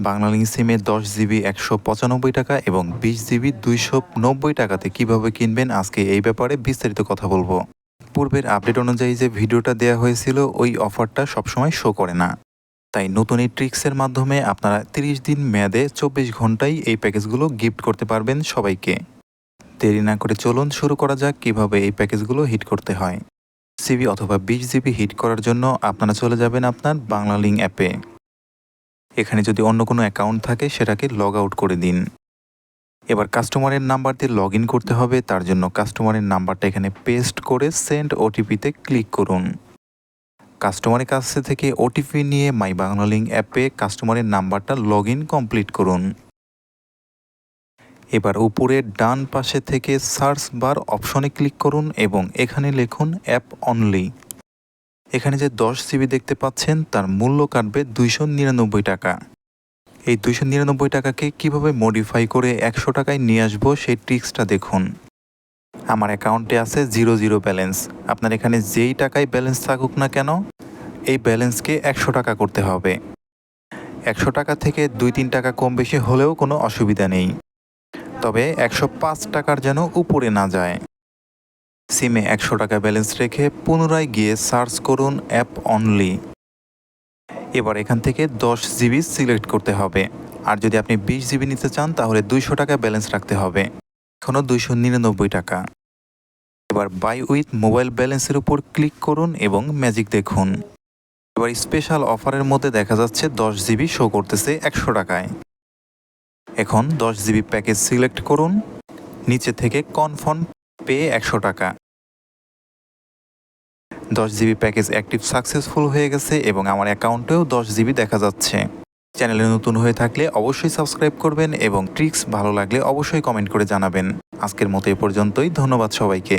বাংলালিংক সিমে দশ জিবি একশো পঁচানব্বই টাকা এবং বিশ জিবি দুইশো নব্বই টাকাতে কীভাবে কিনবেন আজকে এই ব্যাপারে বিস্তারিত কথা বলব। পূর্বের আপডেট অনুযায়ী যে ভিডিওটা দেওয়া হয়েছিল, ওই অফারটা সবসময় শো করে না। তাই নতুন এই ট্রিক্সের মাধ্যমে আপনারা 30 দিন মেয়াদে চব্বিশ ঘন্টায় এই প্যাকেজগুলো গিফট করতে পারবেন সবাইকে। দেরি না করে চলুন শুরু করা যাক কীভাবে এই প্যাকেজগুলো হিট করতে হয়। সিবি অথবা বিশ জিবি হিট করার জন্য আপনারা চলে যাবেন আপনার বাংলা লিঙ্ক অ্যাপে এখানে যদি অন্য কোনো অ্যাকাউন্ট থাকে, সেটাকে লগ আউট করে দিন। এবার কাস্টমারের নাম্বার দিয়ে লগ ইন করতে হবে, তার জন্য কাস্টমারের নাম্বারটা এখানে পেস্ট করে সেন্ড ওটিপিতে ক্লিক করুন। কাস্টমারের কাছ থেকে ওটিপি নিয়ে মাই বাংলা লিঙ্ক অ্যাপে কাস্টমারের নাম্বারটা লগ ইন কমপ্লিট করুন। এবার উপরের ডান পাশে থেকে সার্চ বার অপশনে ক্লিক করুন এবং এখানে লিখুন অ্যাপ অনলি এখানে যে দশ জিবি দেখতে পাচ্ছেন, তার মূল্য কাটবে দুইশো নিরানব্বই টাকা। এই দুইশো নিরানব্বই টাকাকে কীভাবে মডিফাই করে একশো টাকায় নিয়ে আসব সেই ট্রিক্সটা দেখুন। আমার অ্যাকাউন্টে আছে জিরো জিরো ব্যালেন্স আপনার এখানে যেই টাকায় ব্যালেন্স থাকুক না কেন, এই ব্যালেন্সকে একশো টাকা করতে হবে। একশো টাকা থেকে দুই তিন টাকা কম বেশি হলেও কোনো অসুবিধা নেই। তবে একশো পাঁচ টাকার যেন উপরে না যায়। সিমে একশো টাকা ব্যালেন্স রেখে পুনরায় গিয়ে সার্চ করুন অ্যাপ অনলি। এবার এখান থেকে দশ জিবি সিলেক্ট করতে হবে। আর যদি আপনি বিশ জিবি নিতে চান, তাহলে দুইশো টাকা ব্যালেন্স রাখতে হবে। এখনও দুইশো নিরানব্বই টাকা। এবার বাই উইথ মোবাইল ব্যালেন্সের উপর ক্লিক করুন এবং ম্যাজিক দেখুন। এবার স্পেশাল অফারের মধ্যে দেখা যাচ্ছে দশ জিবি শো করতেছে একশো টাকায়। এখন দশ জিবি প্যাকেজ সিলেক্ট করুন। নিচে থেকে কনফার্ম পে একশো টাকা। দশ জিবি প্যাকেজ অ্যাক্টিভ সাকসেসফুল হয়ে গেছে এবং আমার অ্যাকাউন্টেও দশ জিবি দেখা যাচ্ছে। চ্যানেলে নতুন হয়ে থাকলে অবশ্যই সাবস্ক্রাইব করবেন এবং ট্রিক্স ভালো লাগলে অবশ্যই কমেন্ট করে জানাবেন। আজকের মতো এ পর্যন্তই, ধন্যবাদ সবাইকে।